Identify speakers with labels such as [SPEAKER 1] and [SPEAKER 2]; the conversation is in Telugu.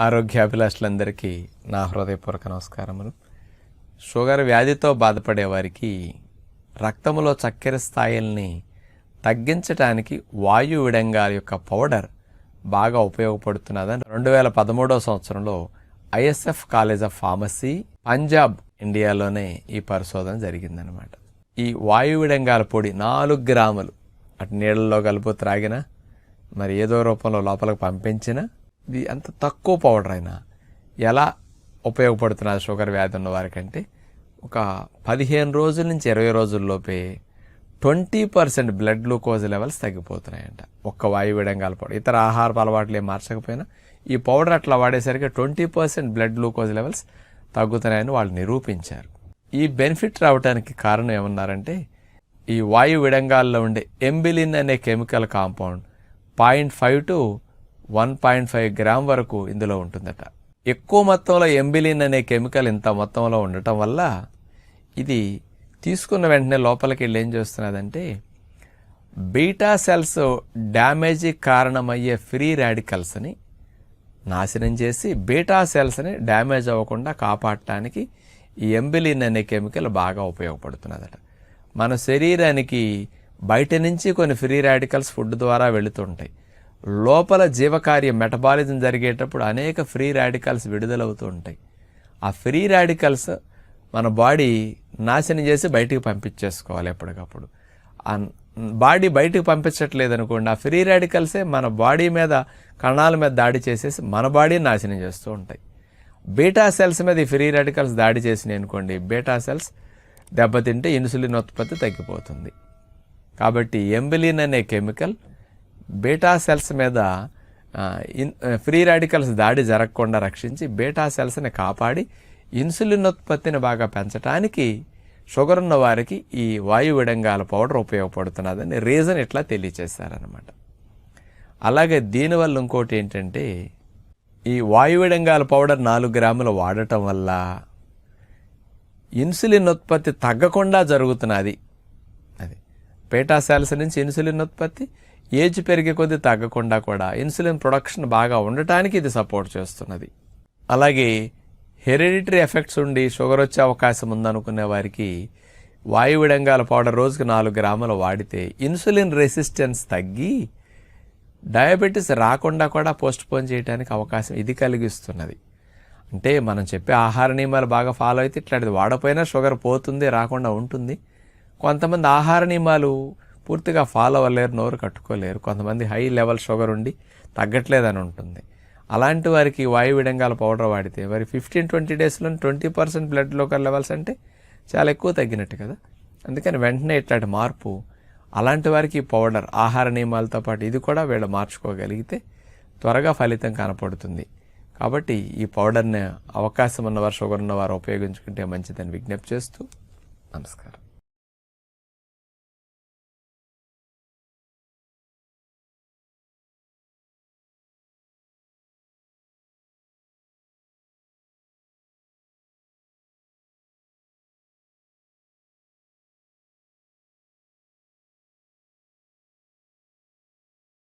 [SPEAKER 1] ఆరోగ్యాభిలాషులందరికీ నా హృదయపూర్వక నమస్కారములు. షుగర్ వ్యాధితో బాధపడే వారికి రక్తములో చక్కెర స్థాయిల్ని తగ్గించడానికి వాయు విడంగాల యొక్క పౌడర్ బాగా ఉపయోగపడుతున్నదని రెండు వేల పదమూడవ సంవత్సరంలో ISF college of pharmacy Punjab ఇండియాలోనే ఈ పరిశోధన జరిగిందనమాట ఈ వాయు విడంగాల పొడి నాలుగు గ్రాములు. అటు నీళ్ళల్లో కలుపు త్రాగిన మరి ఏదో రూపంలో లోపలికి పంపించిన ఇది అంత తక్కువ పౌడర్ అయినా ఎలా ఉపయోగపడుతున్నారు షుగర్ వ్యాధి ఉన్న వారికంటే ఒక పదిహేను రోజుల నుంచి ఇరవై రోజుల్లోపే twenty percent blood glucose levels తగ్గిపోతున్నాయంట. ఒక్క వాయు విడంగాల పౌడర్. ఇతర ఆహారపు అలవాట్లు ఏం మార్చకపోయినా ఈ పౌడర్ అట్లా వాడేసరికి twenty percent blood glucose levels తగ్గుతున్నాయని వాళ్ళు నిరూపించారు. ఈ బెనిఫిట్ రావడానికి కారణం ఏమన్నారంటే ఈ వాయు విడంగాల్లో ఉండే ఎంబిలిన్ అనే chemical compound point five to one point five gram వరకు ఇందులో ఉంటుందట. ఎక్కువ మొత్తంలో ఎంబిలిన్ అనే కెమికల్ ఇంత మొత్తంలో ఉండటం వల్ల ఇది తీసుకున్న వెంటనే లోపలికి వెళ్ళి ఏం చేస్తున్నదంటే బీటా సెల్స్ డ్యామేజీ కారణమయ్యే ఫ్రీ రాడికల్స్ని నాశనం చేసి బీటా సెల్స్ని డ్యామేజ్ అవ్వకుండా కాపాడటానికి ఈ ఎంబిలిన్ అనే కెమికల్ బాగా ఉపయోగపడుతున్నదట. మన శరీరానికి బయట నుంచి కొన్ని ఫ్రీ రాడికల్స్ ఫుడ్ ద్వారా వెళుతుంటాయి. లోపల జీవకార్యం మెటబాలిజం జరిగేటప్పుడు అనేక ఫ్రీ రాడికల్స్ విడుదలవుతూ ఉంటాయి. ఆ ఫ్రీ రాడికల్స్ మన బాడీ నాశనం చేసి బయటికి పంపించేసుకోవాలి ఎప్పటికప్పుడు. ఆ బాడీ బయటికి పంపించట్లేదు అనుకోండి ఆ ఫ్రీ రాడికల్సే మన బాడీ మీద కణాల మీద దాడి చేసేసి మన బాడీ నాశనం చేస్తూ ఉంటాయి. బీటా సెల్స్ మీద ఈ ఫ్రీ రాడికల్స్ దాడి చేసినాయి అనుకోండి బీటా సెల్స్ దెబ్బతింటే ఇన్సులిన్ ఉత్పత్తి తగ్గిపోతుంది. కాబట్టి ఎంబిలిన్ అనే కెమికల్ బీటా సెల్స్ మీద ఇన్ ఫ్రీ రాడికల్స్ దాడి జరగకుండా రక్షించి బీటా సెల్స్ని కాపాడి ఇన్సులిన్ ఉత్పత్తిని బాగా పెంచడానికి షుగర్ ఉన్న వారికి ఈ వాయు విడంగాల పౌడర్ ఉపయోగపడుతున్నదని రీజన్ ఇట్లా తెలియచేశారనమాట అలాగే దీనివల్ల ఇంకోటి ఏంటంటే ఈ వాయు విడంగాల పౌడర్ నాలుగు గ్రాములు వాడటం వల్ల ఇన్సులిన్ ఉత్పత్తి తగ్గకుండా జరుగుతున్నది. అది పేటా సెల్స్ నుంచి ఇన్సులిన్ ఉత్పత్తి ఏజ్ పెరిగే కొద్దీ తగ్గకుండా కూడా ఇన్సులిన్ ప్రొడక్షన్ బాగా ఉండటానికి ఇది సపోర్ట్ చేస్తున్నది. అలాగే హెరిడిటరీ ఎఫెక్ట్స్ ఉండి షుగర్ వచ్చే అవకాశం ఉందనుకునే వారికి వాయు విడంగాల పౌడర్ రోజుకి నాలుగు గ్రాములు వాడితే ఇన్సులిన్ రెసిస్టెన్స్ తగ్గి డయాబెటీస్ రాకుండా కూడా పోస్ట్ పోన్ చేయడానికి అవకాశం ఇది కలిగిస్తున్నది. అంటే మనం చెప్పే ఆహార నియమాలు బాగా ఫాలో అయితే ఇట్లాంటిది వాడపోయినా షుగర్ పోతుంది రాకుండా ఉంటుంది. కొంతమంది ఆహార నియమాలు పూర్తిగా ఫాలో అవ్వలేరు నోరు కట్టుకోలేరు. కొంతమంది హై లెవెల్ షుగర్ ఉండి తగ్గట్లేదని ఉంటుంది. అలాంటి వారికి వాయు విడంగాల పౌడర్ వాడితే మరి ఫిఫ్టీన్ ట్వంటీ డేస్లో twenty percent blood local levels అంటే చాలా ఎక్కువ తగ్గినట్టు కదా. అందుకని వెంటనే ఇట్లాంటి మార్పు అలాంటి వారికి పౌడర్ ఆహార నియమాలతో పాటు ఇది కూడా వీళ్ళు మార్చుకోగలిగితే త్వరగా ఫలితం కనపడుతుంది. కాబట్టి ఈ పౌడర్ని అవకాశం ఉన్నవారు షుగర్ ఉన్నవారు ఉపయోగించుకుంటే మంచిదని విజ్ఞప్తి చేస్తూ నమస్కారం.